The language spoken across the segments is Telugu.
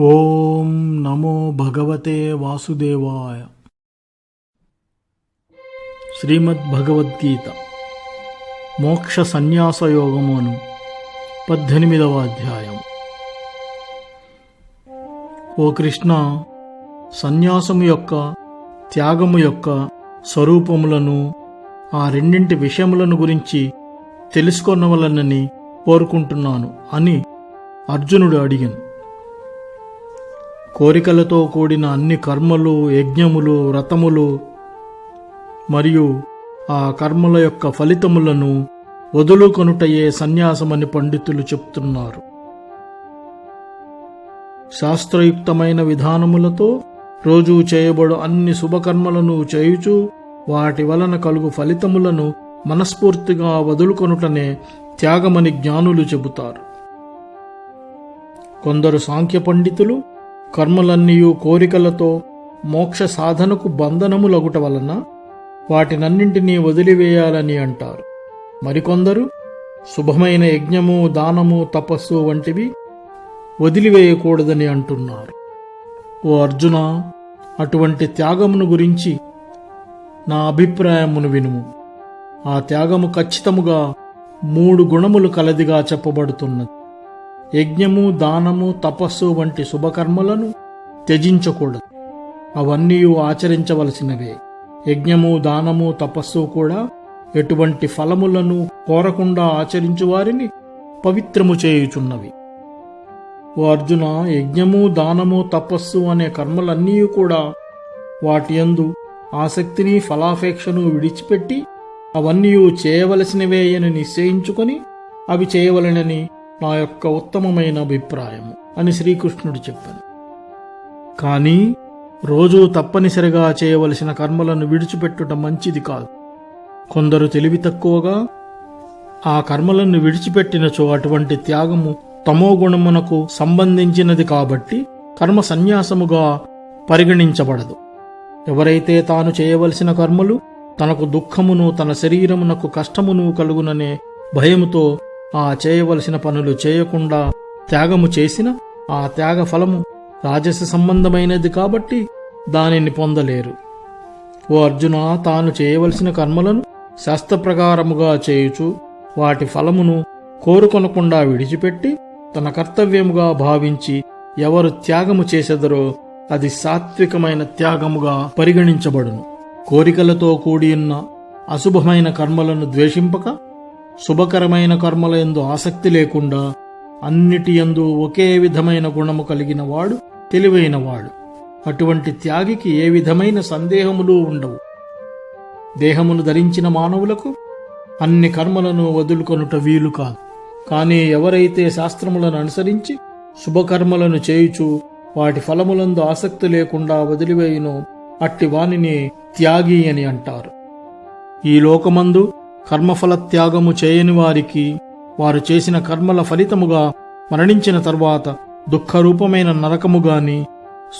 ఓం నమో భగవతే వాసుదేవాయ. శ్రీమద్ భగవద్గీత మోక్ష సన్యాస యోగమును పద్దెనిమిదవ అధ్యాయం. ఓ కృష్ణ సన్యాసము యొక్క త్యాగము యొక్క స్వరూపములను ఆ రెండింటి విషయములను గురించి తెలుసుకొనవలనని కోరుకుంటున్నాను అని అర్జునుడు అడిగాను. కోరికలతో కూడిన అన్ని కర్మలు యజ్ఞములు వ్రతములు మరియు ఆ కర్మల యొక్క ఫలితములను వదులుకొనుటయే సన్యాసమని పండితులు చెప్తున్నారు. శాస్త్రయుక్తమైన విధానములతో రోజూ చేయబడు అన్ని శుభకర్మలను చేయుచు వాటి వలన కలుగు ఫలితములను మనస్ఫూర్తిగా వదులుకొనుటనే త్యాగమని జ్ఞానులు చెబుతారు. కొందరు సాంఖ్య పండితులు కర్మలన్నీయు కోరికలతో మోక్ష సాధనకు బంధనములగుట వలన వాటినన్నింటినీ వదిలివేయాలని అంటారు. మరికొందరు శుభమైన యజ్ఞము దానము తపస్సు వంటివి వదిలివేయకూడదని అంటున్నారు. ఓ అర్జున అటువంటి త్యాగమును గురించి నా అభిప్రాయమును వినుము. ఆ త్యాగము ఖచ్చితముగా మూడు గుణములు కలదిగా చెప్పబడుతున్నది. యజ్ఞము దానము తపస్సు వంటి శుభకర్మలను త్యజించకూడదు. అవన్నీ ఆచరించవలసినవే. యజ్ఞము దానము తపస్సు కూడా ఎటువంటి ఫలములను కోరకుండా ఆచరించు వారిని పవిత్రము చేయుచున్నవి. ఓ అర్జున యజ్ఞము దానము తపస్సు అనే కర్మలన్నీ కూడా వాటి యందు ఆసక్తిని ఫలాపేక్షను విడిచిపెట్టి అవన్నీ చేయవలసినవే అని నిశ్చయించుకొని అవి చేయవలనని నా యొక్క ఉత్తమమైన అభిప్రాయము అని శ్రీకృష్ణుడు చెప్పాను కానీ రోజూ తప్పనిసరిగా చేయవలసిన కర్మలను విడిచిపెట్టుట మంచిది కాదు. కొందరు తెలివి తక్కువగా ఆ కర్మలను విడిచిపెట్టినచో అటువంటి త్యాగము తమో గుణమునకు సంబంధించినది కాబట్టి కర్మ సన్యాసముగా పరిగణించబడదు. ఎవరైతే తాను చేయవలసిన కర్మలు తనకు దుఃఖమును తన శరీరమునకు కష్టమును కలుగుననే భయముతో ఆ చేయవలసిన పనులు చేయకుండా త్యాగము చేసిన ఆ త్యాగ ఫలము రాజస సంబంధమైనది కాబట్టి దానిని పొందలేరు. ఓ అర్జున తాను చేయవలసిన కర్మలను శాస్త్రప్రకారముగా చేయుచు వాటి ఫలమును కోరుకొనకుండా విడిచిపెట్టి తన కర్తవ్యముగా భావించి ఎవరు త్యాగము చేసెదరో అది సాత్వికమైన త్యాగముగా పరిగణించబడును. కోరికలతో కూడియున్న అశుభమైన కర్మలను ద్వేషింపక శుభకరమైన కర్మల యందు ఆసక్తి లేకుండా అన్నిటి యందు ఒకే విధమైన గుణము కలిగిన వాడు తెలివైనవాడు అటువంటి త్యాగికి ఏ విధమైన సందేహములు ఉండవు. దేహమును ధరించిన మానవులకు అన్ని కర్మలను వదులుకొనుట వీలు కాదు. కానీ ఎవరైతే శాస్త్రములను అనుసరించి శుభకర్మలను చేయుచు వాటి ఫలములందు ఆసక్తి లేకుండా వదిలివేయును అట్టి వానిని త్యాగి అని అంటారు. ఈ లోకమందు కర్మఫల త్యాగము చేయని వారికి వారు చేసిన కర్మల ఫలితముగా మరణించిన తర్వాత దుఃఖరూపమైన నరకము గాని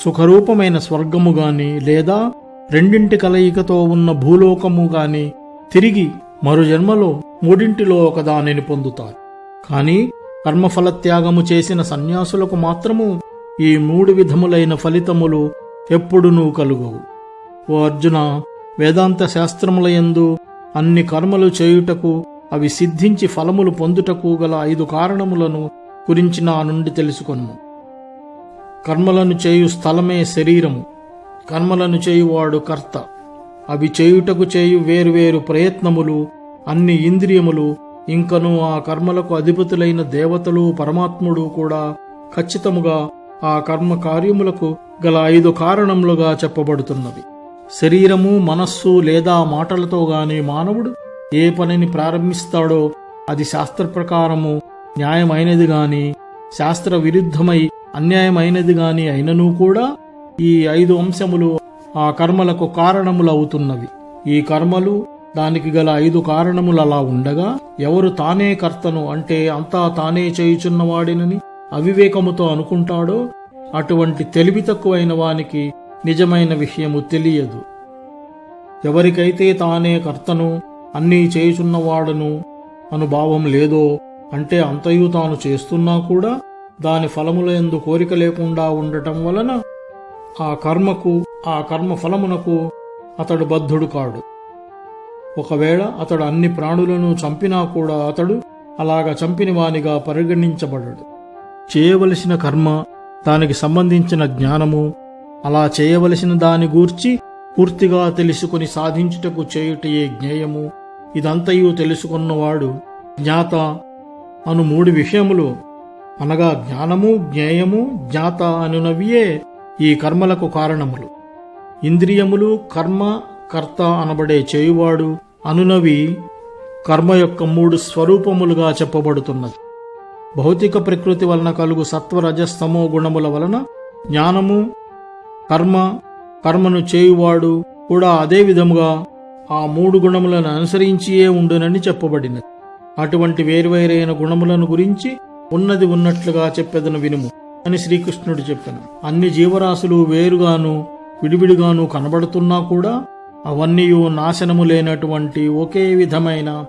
సుఖరూపమైన స్వర్గము గాని లేదా రెండింటి కలయికతో ఉన్న భూలోకము గాని తిరిగి మరో జన్మలో మూడింటిలో ఒకదానిని పొందుతారు. కాని కర్మఫల త్యాగము చేసిన సన్యాసులకు మాత్రము ఈ మూడు విధములైన ఫలితములు ఎప్పుడునూ కలుగవు. ఓ అర్జున వేదాంత శాస్త్రములయందు అన్ని కర్మలు చేయుటకు అవి సిద్ధించి ఫలములు పొందుటకు గల ఐదు కారణములను గురించి నా నుండి తెలుసుకొను. కర్మలను చేయు స్థలమే శరీరము. కర్మలను చేయువాడు కర్త. అవి చేయుటకు చేయు వేరువేరు ప్రయత్నములు అన్ని ఇంద్రియములు ఇంకను ఆ కర్మలకు అధిపతులైన దేవతలు పరమాత్ముడు కూడా ఖచ్చితముగా ఆ కర్మ కార్యములకు గల ఐదు కారణములుగా చెప్పబడుతున్నవి. శరీరము మనస్సు లేదా మాటలతో గాని మానవుడు ఏ పనిని ప్రారంభిస్తాడో అది శాస్త్ర ప్రకారము న్యాయమైనది గాని శాస్త్ర విరుద్ధమై అన్యాయమైనది గాని అయినను కూడా ఈ ఐదు అంశములు ఆ కర్మలకు కారణములవుతున్నవి. ఈ కర్మలు దానికి గల ఐదు కారణములు అలా ఉండగా ఎవరు తానే కర్తను అంటే అంతా తానే చేయుచున్నవాడినని అవివేకముతో అనుకుంటాడో అటువంటి తెలివి తక్కువైన వానికి నిజమైన విషయము తెలియదు. ఎవరికైతే తానే కర్తను అన్నీ చేయుచున్నవాడను అనుభావం లేదో అంటే అంతయు తాను చేస్తున్నా కూడా దాని ఫలముల ఎందు కోరిక లేకుండా ఉండటం వలన ఆ కర్మకు ఆ కర్మ ఫలమునకు అతడు బద్ధుడు కాడు. ఒకవేళ అతడు అన్ని ప్రాణులను చంపినా కూడా అతడు అలాగ చంపిన వానిగా పరిగణించబడడు. చేయవలసిన కర్మ దానికి సంబంధించిన జ్ఞానము అలా చేయవలసిన దాని గూర్చి పూర్తిగా తెలుసుకుని సాధించుటకు చేయుటయే జ్ఞేయము. ఇదంతయు తెలుసుకున్నవాడు జ్ఞాత అను మూడు విషయములు. అనగా జ్ఞానము జ్ఞేయము జ్ఞాత అనునవియే ఈ కర్మలకు కారణములు. ఇంద్రియములు కర్మ కర్త అనబడే చేయువాడు అనునవి కర్మ యొక్క మూడు స్వరూపములుగా చెప్పబడుతున్నది. భౌతిక ప్రకృతి వలన కలుగు సత్వరజస్తమో గుణముల వలన జ్ఞానము కర్మ కర్మను చేయువాడు కూడా అదే విధముగా ఆ మూడు గుణములను అనుసరించియే ఉండునని చెప్పబడినది. అటువంటి వేర్వేరైన గుణములను గురించి ఉన్నది ఉన్నట్లుగా చెప్పేదను వినుము అని శ్రీకృష్ణుడు చెప్పాను. అన్ని జీవరాశులు వేరుగాను విడివిడిగాను కనబడుతున్నా కూడా అవన్నీ నాశనము లేనటువంటి ఒకే విధమైన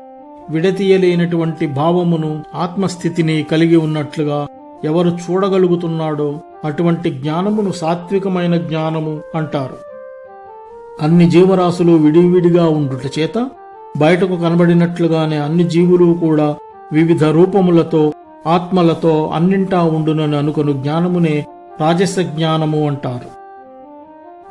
విడతీయలేనటువంటి భావమును ఆత్మస్థితిని కలిగి ఉన్నట్లుగా ఎవరు చూడగలుగుతున్నాడో అటువంటి జ్ఞానమును సాత్వికమైన జ్ఞానము అంటారు. అన్ని జీవరాశులు విడివిడిగా ఉండుట చేత బయటకు కనబడినట్లుగానే అన్ని జీవులు కూడా వివిధ రూపములతో ఆత్మలతో అన్నింటా ఉండునని అనుకొను జ్ఞానమునే రాజస జ్ఞానము అంటారు.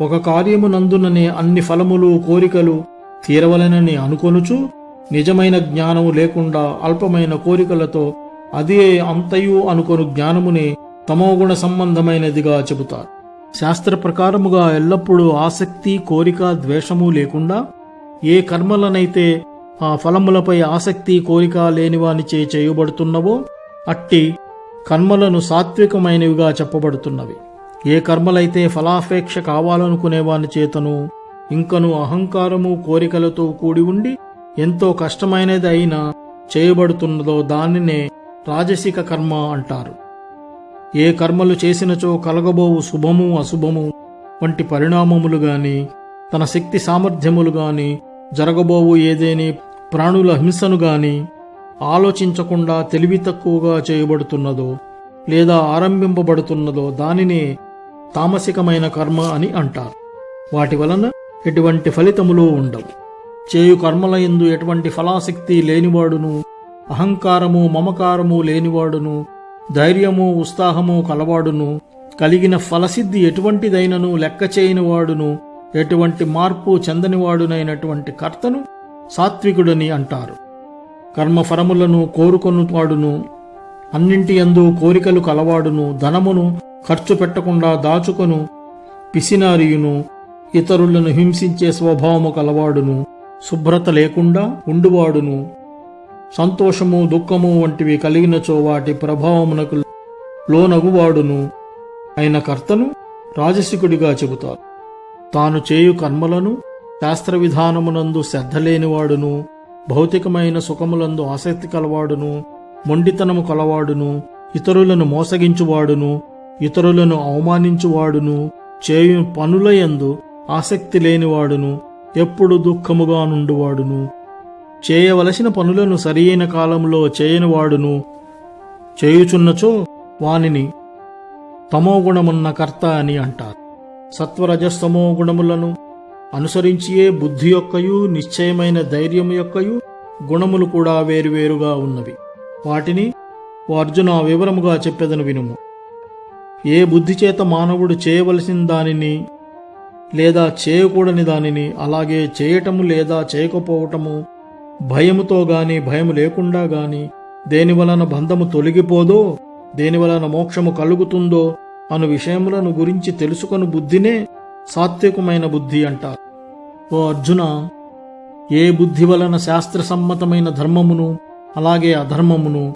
ఒక కార్యమునందుననే అన్ని ఫలములు కోరికలు తీరవలనని అనుకొనుచు నిజమైన జ్ఞానము లేకుండా అల్పమైన కోరికలతో అదే అంతయు అనుకొను జ్ఞానమునే తమోగుణ సంబంధమైనదిగా చెబుతారు. శాస్త్ర ప్రకారముగా ఎల్లప్పుడూ ఆసక్తి కోరిక ద్వేషము లేకుండా ఏ కర్మలనైతే ఆ ఫలములపై ఆసక్తి కోరిక లేనివానిచే చేయబడుతున్నవో అట్టి కర్మలను సాత్వికమైనవిగా చెప్పబడుతున్నవి. ఏ కర్మలైతే ఫలాపేక్ష కావాలనుకునేవాని చేతను ఇంకను అహంకారము కోరికలతో కూడి ఉండి ఎంతో కష్టమైనది అయినా చేయబడుతున్నదో దానినే రాజసిక కర్మ అంటారు. ఏ కర్మలు చేసినచో కలగబోవు శుభము అశుభము వంటి పరిణామములు గాని తన శక్తి సామర్థ్యములు గాని జరగబోవు ఏదేని ప్రాణుల హింసను గాని ఆలోచించకుండా తెలివి తక్కువగా చేయబడుతున్నదో లేదా ఆరంభింపబడుతున్నదో దానినే తామసికమైన కర్మ అని అంటారు. వాటి వలన ఎటువంటి ఫలితములు ఉండవు. చేయు కర్మల ఎందు ఎటువంటి ఫలాసక్తి లేనివాడును అహంకారము మమకారము లేనివాడును ధైర్యము ఉత్సాహము కలవాడును. కలిగిన ఫలసిద్ధి ఎటువంటిదైనను లెక్క చేయనివాడును. ఎటువంటి మార్పు చెందనివాడునైనటువంటి కర్తను సాత్వికుడని అంటారు. కర్మఫలములను కోరుకొనువాడును. అన్నింటి యందు కోరికలు కలవాడును. ధనమును ఖర్చు పెట్టకుండా దాచుకొను. పిసినారియును. ఇతరులను హింసించే స్వభావము కలవాడును. శుభ్రత లేకుండా ఉండువాడును. సంతోషము దుఃఖము వంటివి కలిగినచో వాటి ప్రభావమునకు లోనగువాడును. అయిన కర్తను రాజసికుడిగా చెబుతారు. తాను చేయు కర్మలను శాస్త్ర విధానమునందు శ్రద్ధ లేనివాడును భౌతికమైన సుఖములందు ఆసక్తి కలవాడును మొండితనము కలవాడును ఇతరులను మోసగించువాడును ఇతరులను అవమానించువాడును చేయు పనులయందు ఆసక్తి లేనివాడును ఎప్పుడు దుఃఖముగా నుండువాడును. చేయవలసిన పనులను సరియైన కాలంలో చేయనివాడును. చేయుచున్నచో వానిని తమోగుణమున్న కర్త అని అంటారు. సత్వరజస్తమో గుణములను అనుసరించియే బుద్ధి యొక్కయు నిశ్చయమైన ధైర్యం యొక్కయు గుణములు కూడా వేరువేరుగా ఉన్నవి. వాటిని అర్జున వివరముగా చెప్పెదను వినుము. ఏ బుద్ధి చేత మానవుడు చేయవలసిన దానిని లేదా చేయకూడని దానిని అలాగే చేయటము లేదా చేయకపోవటము భయముతో గాని భయము లేకుండా గాని దేని వలన బంధము తొలగిపోదో దేని వలన మోక్షము కలుగుతుందో అను విషయములను గురించి తెలుసుకొని బుద్ధినే సాత్వికమైన బుద్ధి అంటారు ఓ అర్జున ఏ బుద్ధి వలన శాస్త్ర సమ్మతమైన ధర్మమును అలాగే అధర్మమును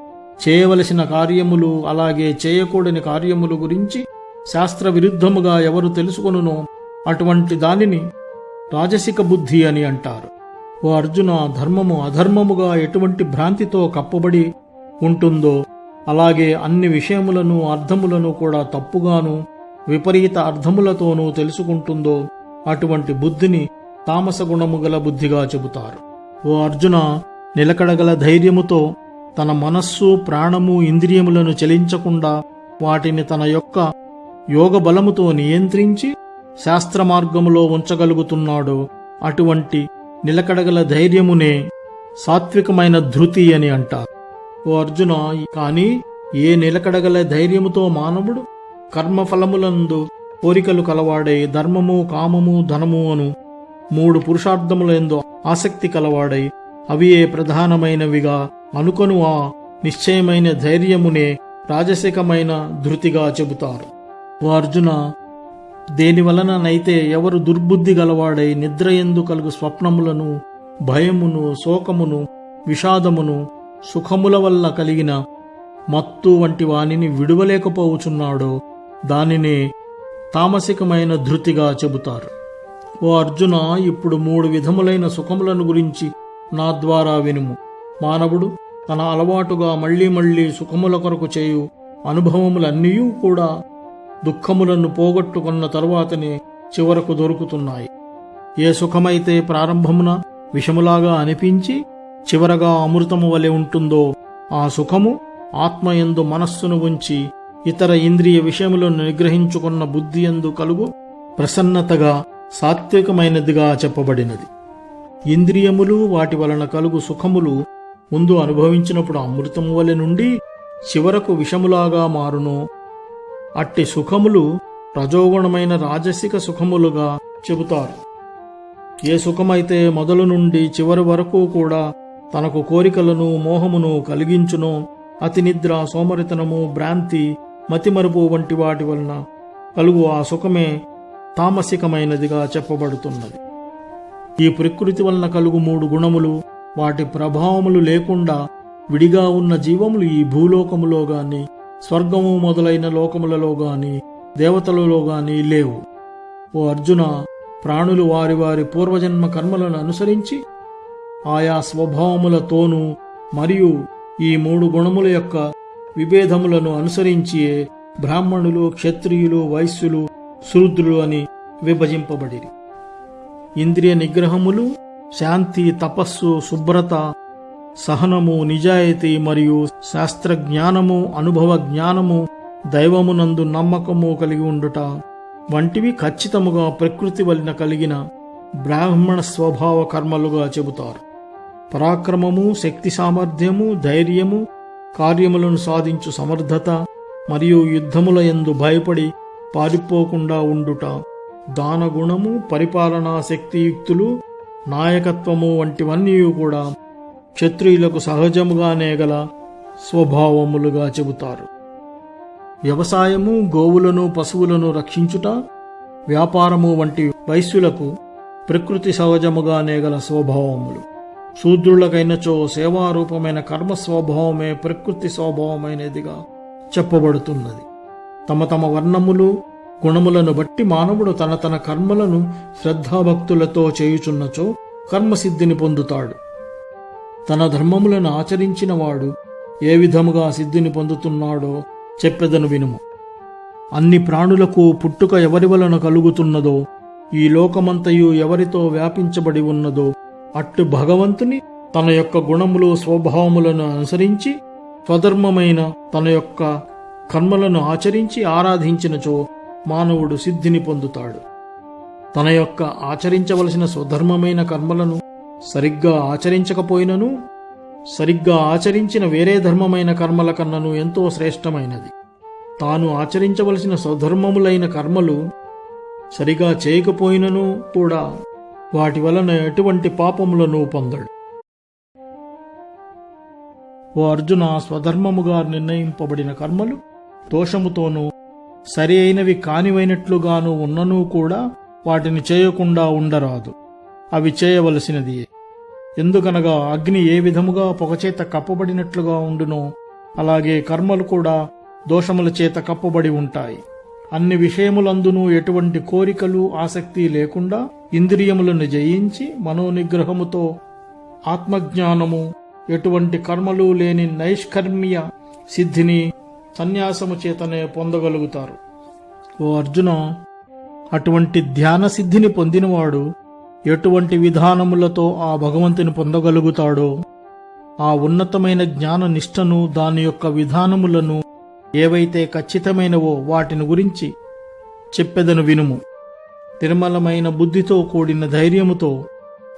చేయవలసిన కార్యములు అలాగే చేయకూడని కార్యములు గురించి శాస్త్ర విరుద్ధముగా ఎవరు తెలుసుకొనునో అటువంటి దానిని రాజసిక బుద్ధి అని అంటారు. ఓ అర్జున ధర్మము అధర్మముగా ఎటువంటి భ్రాంతితో కప్పబడి ఉంటుందో అలాగే అన్ని విషయములను అర్థములను కూడా తప్పుగాను విపరీత అర్థములతోనూ తెలుసుకుంటుందో అటువంటి బుద్ధిని తామస గుణము గల బుద్ధిగా చెబుతారు. ఓ అర్జున నిలకడగల ధైర్యముతో తన మనస్సు ప్రాణము ఇంద్రియములను చలించకుండా వాటిని తన యొక్క యోగ బలముతో నియంత్రించి శాస్త్ర మార్గములో ఉంచగలుగుతున్నాడో. అటువంటి నిలకడగల ధైర్యమునే సాత్వికమైన ధృతి అని అంటారు. ఓ అర్జున కాని ఏ నిలకడగల ధైర్యముతో మానవుడు కర్మఫలములందు కోరికలు కలవాడై ధర్మము కామము ధనము అను మూడు పురుషార్థములందు ఆసక్తి కలవాడై అవి ఏ ప్రధానమైనవిగా అనుకొను ఆ నిశ్చయమైన ధైర్యమునే రాజసికమైన ధృతిగా చెబుతారు. ఓ అర్జున దేని వలననైతే ఎవరు దుర్బుద్ధి గలవాడై నిద్ర ఎందు కలుగు స్వప్నములను భయమును శోకమును విషాదమును సుఖముల వల్ల కలిగిన మత్తు వంటి వానిని విడువలేకపోవచున్నాడో దానినే తామసికమైన ధృతిగా చెబుతారు. ఓ అర్జున ఇప్పుడు మూడు విధములైన సుఖములను గురించి నా ద్వారా వినుము. మానవుడు తన అలవాటుగా మళ్ళీ మళ్ళీ సుఖముల కొరకు చేయు అనుభవములన్నీ కూడా దుఃఖములను పోగొట్టుకున్న తరువాతనే చివరకు దొరుకుతున్నాయి. ఏ సుఖమైతే ప్రారంభమున విషములాగా అనిపించి చివరగా అమృతము వలె ఉంటుందో ఆ సుఖము ఆత్మయందు మనస్సును ఉంచి ఇతర ఇంద్రియ విషయములను నిగ్రహించుకున్న బుద్ధి ఎందు కలుగు ప్రసన్నతగా సాత్వికమైనదిగా చెప్పబడినది. ఇంద్రియములు వాటి వలన కలుగు సుఖములు ముందు అనుభవించినప్పుడు అమృతము వలె నుండి చివరకు విషములాగా మారును అట్టి సుఖములు రజోగుణమైన రాజసిక సుఖములుగా చెబుతారు. ఏ సుఖమైతే మొదలు నుండి చివరి వరకు కూడా తనకు కోరికలను మోహమును కలిగించునో అతి నిద్ర సోమరితనము భ్రాంతి మతిమరుపు వంటి వాటి వలన కలుగు ఆ సుఖమే తామసికమైనదిగా చెప్పబడుతున్నది. ఈ ప్రకృతి వలన కలుగు మూడు గుణములు వాటి ప్రభావములు లేకుండా విడిగా ఉన్న జీవములు ఈ భూలోకములో గాని స్వర్గము మొదలైన లోకములలో గాని దేవతలలో గాని లేవు. ఓ అర్జున ప్రాణులు వారి వారి పూర్వజన్మ కర్మలను అనుసరించి ఆయా స్వభావములతోనూ మరియు ఈ మూడు గుణముల యొక్క విభేదములను అనుసరించి బ్రాహ్మణులు క్షత్రియులు వైశ్యులు శూద్రులు అని విభజింపబడిరి. ఇంద్రియ నిగ్రహములు శాంతి తపస్సు శుభ్రత సహనము నిజాయితీ మరియు శాస్త్ర జ్ఞానము అనుభవ జ్ఞానము దైవమునందు నమ్మకము కలిగి ఉండుట వంటివి ఖచ్చితముగా ప్రకృతి వలన కలిగిన బ్రాహ్మణ స్వభావ కర్మలుగా చెబుతారు. పరాక్రమము శక్తి సామర్థ్యము ధైర్యము కార్యములను సాధించు సమర్థత మరియు యుద్ధముల యందు భయపడి పారిపోకుండా ఉండుట దానగుణము పరిపాలనా శక్తియుక్తులు నాయకత్వము వంటివన్నీ కూడా క్షత్రియులకు సహజముగానే గల స్వభావములుగా చెబుతారు. వ్యవసాయము గోవులను పశువులను రక్షించుట వ్యాపారము వంటి వైశ్యులకు ప్రకృతి సహజముగానే గల స్వభావములు. శూద్రులకైనచో సేవారూపమైన కర్మ స్వభావమే ప్రకృతి స్వభావమైనదిగా చెప్పబడుతున్నది. తమ తమ వర్ణములు గుణములను బట్టి మానవుడు తన తన కర్మలను శ్రద్ధాభక్తులతో చేయుచున్నచో కర్మసిద్ధిని పొందుతాడు. తన ధర్మములను ఆచరించిన వాడు ఏ విధముగా సిద్ధిని పొందుతున్నాడో చెప్పెదను వినుము. అన్ని ప్రాణులకు పుట్టుక ఎవరి వలన కలుగుతున్నదో ఈ లోకమంతయు ఎవరితో వ్యాపించబడి ఉన్నదో అట్టు భగవంతుని తన యొక్క గుణములు స్వభావములను అనుసరించి స్వధర్మమైన తన యొక్క కర్మలను ఆచరించి ఆరాధించినచో మానవుడు సిద్ధిని పొందుతాడు. తన యొక్క ఆచరించవలసిన స్వధర్మమైన కర్మలను సరిగ్గా ఆచరించకపోయినను సరిగ్గా ఆచరించిన వేరే ధర్మమైన కర్మల కన్నను ఎంతో శ్రేష్టమైనది. తాను ఆచరించవలసిన స్వధర్మములైన కర్మలు సరిగా చేయకపోయినను కూడా వాటి వలన ఎటువంటి పాపములను పొందడు. ఓ అర్జున స్వధర్మముగా నిర్ణయింపబడిన కర్మలు దోషముతోనూ సరి అయినవి కానివైనట్లుగాను ఉన్ననూ కూడా వాటిని చేయకుండా ఉండరాదు. అవి చేయవలసినది. ఎందుకనగా అగ్ని ఏ విధముగా పొగచేత కప్పబడినట్లుగా ఉండునో అలాగే కర్మలు కూడా దోషముల చేత కప్పబడి ఉంటాయి. అన్ని విషయములందునూ ఎటువంటి కోరికలు ఆసక్తి లేకుండా ఇంద్రియములను జయించి మనోనిగ్రహముతో ఆత్మజ్ఞానము ఎటువంటి కర్మలు లేని నైష్కర్మ్య సిద్ధిని సన్యాసము చేతనే పొందగలుగుతారు. ఓ అర్జున అటువంటి ధ్యాన సిద్ధిని పొందినవాడు ఎటువంటి విధానములతో ఆ భగవంతుని పొందగలుగుతాడో ఆ ఉన్నతమైన జ్ఞాన నిష్టను దాని యొక్క విధానములను ఏవైతే ఖచ్చితమైనవో వాటిని గురించి చెప్పెదను వినుము. నిర్మలమైన బుద్ధితో కూడిన ధైర్యముతో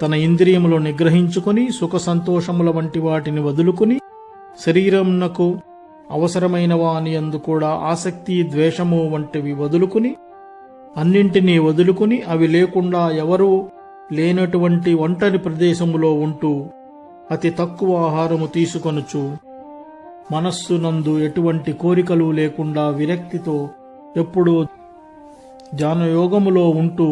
తన ఇంద్రియములు నిగ్రహించుకొని సుఖ సంతోషముల వంటి వాటిని వదులుకుని శరీరమునకు అవసరమైన వాని అందు కూడా ఆసక్తి ద్వేషము వంటివి వదులుకుని అన్నింటినీ వదులుకుని అవి లేకుండా ఎవరూ లేనటువంటి ఒంటరి ప్రదేశములో ఉంటూ అతి తక్కువ ఆహారము తీసుకొనుచు మనస్సునందు ఎటువంటి కోరికలు లేకుండా విరక్తితో ఎప్పుడూ ధ్యానయోగములో ఉంటూ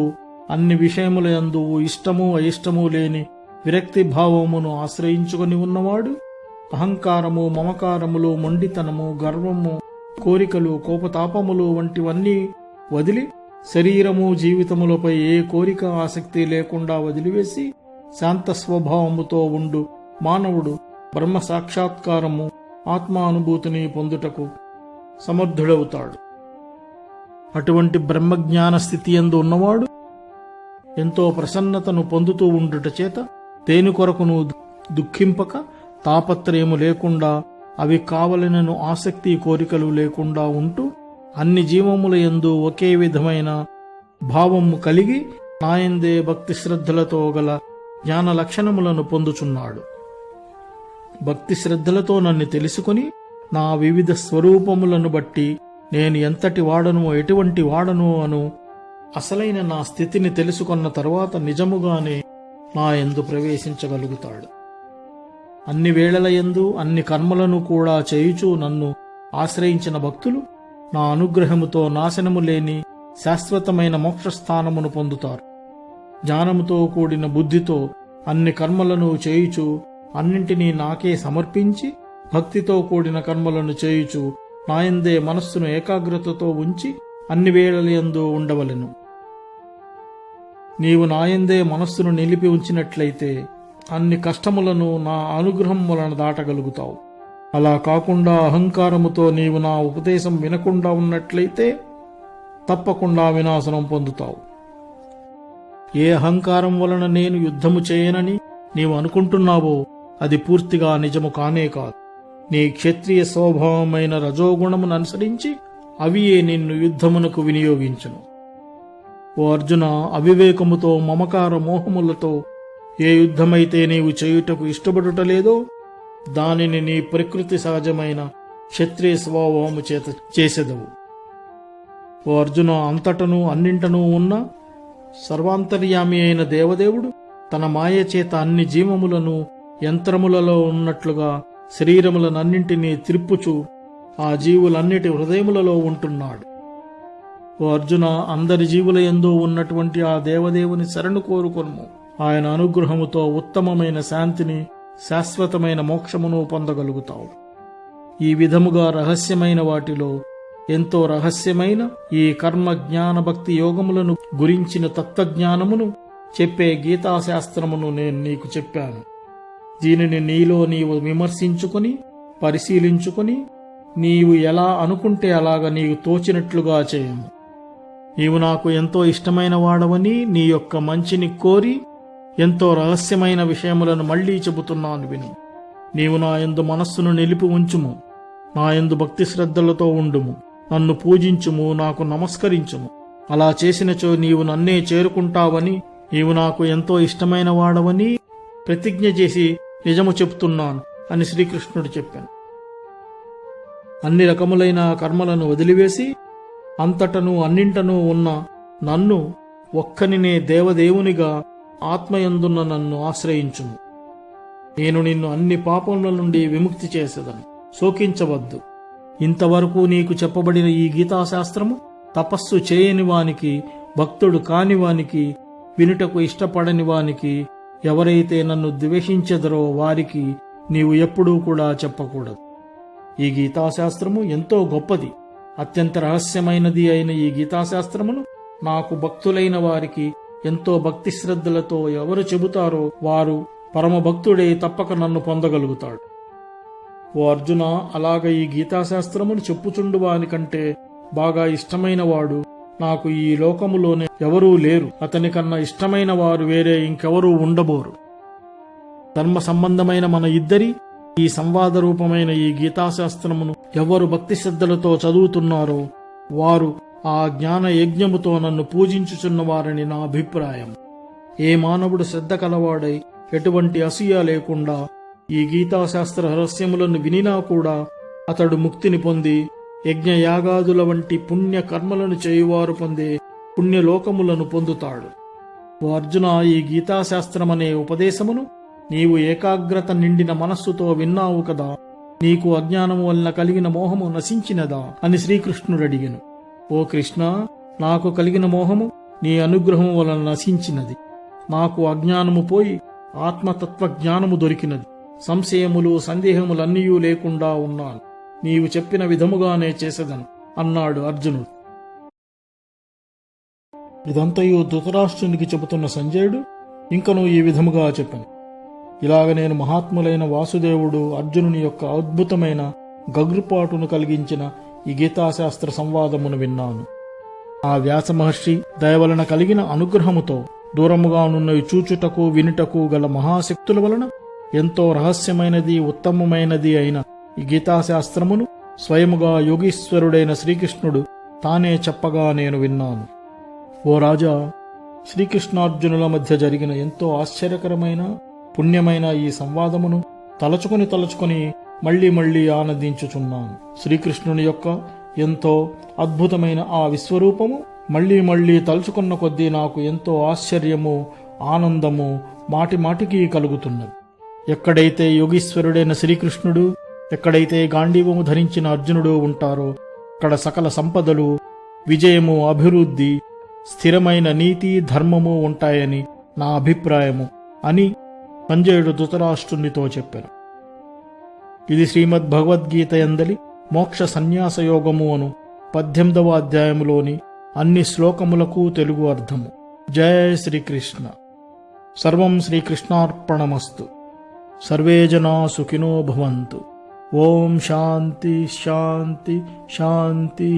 అన్ని విషయముల యందు ఇష్టము అయిష్టము లేని విరక్తి భావమును ఆశ్రయించుకొని ఉన్నవాడు అహంకారము మమకారములు మొండితనము గర్వము కోరికలు కోపతాపములు వంటివన్నీ వదిలి శరీరము జీవితములపై ఏ కోరిక ఆసక్తి లేకుండా వదిలివేసి శాంత స్వభావముతో ఉండు. మానవుడు బ్రహ్మ సాక్షాత్కారము ఆత్మానుభూతిని పొందుటకు సమర్థుడవుతాడు. అటువంటి బ్రహ్మజ్ఞాన స్థితి ఎందు ఉన్నవాడు ఎంతో ప్రసన్నతను పొందుతూ ఉండుట చేత దేని కొరకును దుఃఖింపక తాపత్రయము లేకుండా అవి కావలనను ఆసక్తి కోరికలు లేకుండా ఉంటూ అన్ని జీవముల యందు ఒకే విధమైన భావము కలిగి నాయందే భక్తి శ్రద్ధలతో గల జ్ఞాన లక్షణములను పొందుచున్నాడు. భక్తి శ్రద్ధలతో నన్ను తెలుసుకుని నా వివిధ స్వరూపములను బట్టి నేను ఎంతటి వాడను ఎటువంటి వాడను అను అసలైన నా స్థితిని తెలుసుకున్న తర్వాత నిజముగానే నా ఎందు ప్రవేశించగలుగుతాడు. అన్ని వేళల యందు అన్ని కర్మలను కూడా చేయుచూ నన్ను ఆశ్రయించిన భక్తులు నా అనుగ్రహముతో నాశనము లేని శాశ్వతమైన మోక్షస్థానమును పొందుతారు. జ్ఞానముతో కూడిన బుద్ధితో అన్ని కర్మలను చేయుచు అన్నింటినీ నాకే సమర్పించి భక్తితో కూడిన కర్మలను చేయుచు నాయందే మనస్సును ఏకాగ్రతతో ఉంచి అన్ని వేళలయందు ఉండవలెను. నీవు నాయందే మనస్సును నిలిపి ఉంచినట్లయితే అన్ని కష్టములను నా అనుగ్రహం వలన దాటగలుగుతావు. అలా కాకుండా అహంకారముతో నీవు నా ఉపదేశం వినకుండా ఉన్నట్లయితే తప్పకుండా వినాశనం పొందుతావు. ఏ అహంకారం వలన నేను యుద్ధము చేయనని నీవు అనుకుంటున్నావో అది పూర్తిగా నిజము కానే కాదు. నీ క్షత్రియ స్వభావమైన రజోగుణమును అనుసరించి అవియే నిన్ను యుద్ధమునకు వినియోగించును. ఓ అర్జున అవివేకముతో మమకార మోహములతో ఏ యుద్ధమైతే నీవు చేయుటకు ఇష్టపడుటలేదో దానిని నీ ప్రకృతి సహజమైన క్షత్రియ స్వభావము చేత చేసేదవు. ఓ అర్జున అంతటను అన్నింటను ఉన్న సర్వాంతర్యామి అయిన దేవదేవుడు తన మాయ చేత అన్ని జీవములను యంత్రములలో ఉన్నట్లుగా శరీరములనన్నింటినీ త్రిప్పుచు ఆ జీవులన్నిటి హృదయములలో ఉంటున్నాడు. ఓ అర్జున అందరి జీవుల ఎందు ఉన్నటువంటి ఆ దేవదేవుని శరణు కోరుకొనుము. ఆయన అనుగ్రహముతో ఉత్తమమైన శాంతిని శాశ్వతమైన మోక్షమును పొందగలుగుతావు. ఈ విధముగా రహస్యమైన వాటిలో ఎంతో రహస్యమైన ఈ కర్మ జ్ఞాన భక్తి యోగములను గురించిన తత్వజ్ఞానమును చెప్పే గీతాశాస్త్రమును నేను నీకు చెప్పాను. దీనిని నీలో నీవు విమర్శించుకొని పరిశీలించుకొని నీవు ఎలా అనుకుంటే అలాగ నీవు తోచినట్లుగా చేయము. నీవు నాకు ఎంతో ఇష్టమైన వాడవని నీ యొక్క మంచిని కోరి ఎంతో రహస్యమైన విషయములను మళ్ళీ చెబుతున్నాను విను. నీవు నా యందు మనస్సును నిలిపి ఉంచుము. నా యందు భక్తి శ్రద్ధలతో ఉండుము. నన్ను పూజించుము నాకు నమస్కరించుము. అలా చేసినచో నీవు నన్నే చేరుకుంటావని నీవు నాకు ఎంతో ఇష్టమైన వాడవని ప్రతిజ్ఞ చేసి నిజము చెప్తున్నాను అని శ్రీకృష్ణుడు చెప్పాను. అన్ని రకములైన కర్మలను వదిలివేసి అంతటను అన్నింటనూ ఉన్న నన్ను ఒక్కనినే దేవదేవునిగా ఆత్మయందున్న నన్ను ఆశ్రయించుము. నేను నిన్ను అన్ని పాపముల నుండి విముక్తి చేసేదను. శోకించవద్దు. ఇంతవరకు నీకు చెప్పబడిన ఈ గీతాశాస్త్రము తపస్సు చేయని వానికి భక్తుడు కాని వానికి వినుటకు ఇష్టపడని వానికి ఎవరైతే నన్ను ద్వేషించెదరో వారికి నీవు ఎప్పుడూ కూడా చెప్పకూడదు. ఈ గీతాశాస్త్రము ఎంతో గొప్పది. అత్యంత రహస్యమైనది అయిన ఈ గీతాశాస్త్రమును నాకు భక్తులైన వారికి ఎంతో భక్తి శ్రద్ధలతో ఎవరు చెబుతారో వారు పరమ భక్తుడే తప్పక నన్ను పొందగలుగుతాడు. ఓ అర్జున అలాగ ఈ గీతాశాస్త్రమును చెప్పుచుండు వానికంటే బాగా ఇష్టమైన వాడు నాకు ఈ లోకములోనే ఎవరూ లేరు. అతని కన్నా ఇష్టమైన వారు వేరే ఇంకెవరూ ఉండబోరు. ధర్మ సంబంధమైన మన ఇద్దరి ఈ సంవాద రూపమైన ఈ గీతాశాస్త్రమును ఎవరు భక్తి శ్రద్ధలతో చదువుతున్నారో వారు ఆ జ్ఞాన యజ్ఞముతో నన్ను పూజించుచున్నవారని నా అభిప్రాయం. ఏ మానవుడు శ్రద్ధ కలవాడై ఎటువంటి అసూయ లేకుండా ఈ గీతాశాస్త్ర రహస్యములను వినినా కూడా అతడు ముక్తిని పొంది యజ్ఞ యాగాదుల వంటి పుణ్య కర్మలను చేయువారు పొందే పుణ్యలోకములను పొందుతాడు. ఓ అర్జున ఈ గీతాశాస్త్రమనే ఉపదేశమును నీవు ఏకాగ్రత నిండిన మనస్సుతో విన్నావు కదా నీకు అజ్ఞానము వలన కలిగిన మోహము నశించినదా అని శ్రీకృష్ణుడు అడిగెను ఓ కృష్ణ నాకు కలిగిన మోహము నీ అనుగ్రహము వలన నశించినది. నాకు అజ్ఞానము పోయి ఆత్మతత్వ జ్ఞానము దొరికినది. సంశయములు సందేహములన్నీయూ లేకుండా ఉన్నాను. నీవు చెప్పిన విధముగానే చేసేదను అన్నాడు అర్జునుడు. ఇదంతయు ధృతరాష్ట్రునికి చెబుతున్న సంజయుడు ఇంకను ఈ విధముగా చెప్పాను. ఇలాగ నేను మహాత్ములైన వాసుదేవుడు అర్జునుని యొక్క అద్భుతమైన గగ్రుపాటును కలిగించిన ఈ గీతాశాస్త్ర సంవాదమును విన్నాను. ఆ వ్యాస మహర్షి దయవలన కలిగిన అనుగ్రహముతో దూరముగానున్న చూచుటకు వినుటకు గల మహాశక్తుల వలన ఎంతో రహస్యమైనది ఉత్తమమైనది అయిన ఈ గీతాశాస్త్రమును స్వయముగా యోగీశ్వరుడైన శ్రీకృష్ణుడు తానే చెప్పగా నేను విన్నాను. ఓ రాజా శ్రీకృష్ణార్జునుల మధ్య జరిగిన ఎంతో ఆశ్చర్యకరమైన పుణ్యమైన ఈ సంవాదమును తలచుకొని తలచుకొని మళ్ళీ మళ్ళీ ఆనందించుచున్నాను. శ్రీకృష్ణుని యొక్క ఎంతో అద్భుతమైన ఆ విశ్వరూపము మళ్ళీ మళ్ళీ తలుచుకున్న కొద్దీ నాకు ఎంతో ఆశ్చర్యము ఆనందము మాటి మాటికి కలుగుతున్నది. ఎక్కడైతే యోగీశ్వరుడైన శ్రీకృష్ణుడు ఎక్కడైతే గాంధీవము ధరించిన అర్జునుడు ఉంటారో అక్కడ సకల సంపదలు విజయము అభివృద్ధి స్థిరమైన నీతి ధర్మము ఉంటాయని నా అభిప్రాయము అని సంజయుడు ధృతరాష్ట్రునితో చెప్పాను ఇది శ్రీమద్ భగవద్గీత ఎందలి మోక్ష సన్యాస యోగము అను పద్దెనిమిదవ అధ్యాయములోని అన్ని శ్లోకములకు తెలుగు అర్థము. జయ శ్రీకృష్ణ. సర్వం శ్రీకృష్ణార్పణమస్తు. సర్వే జనా సుఖినో భవంతు. ఓం శాంతి శాంతి శాంతి.